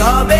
তবে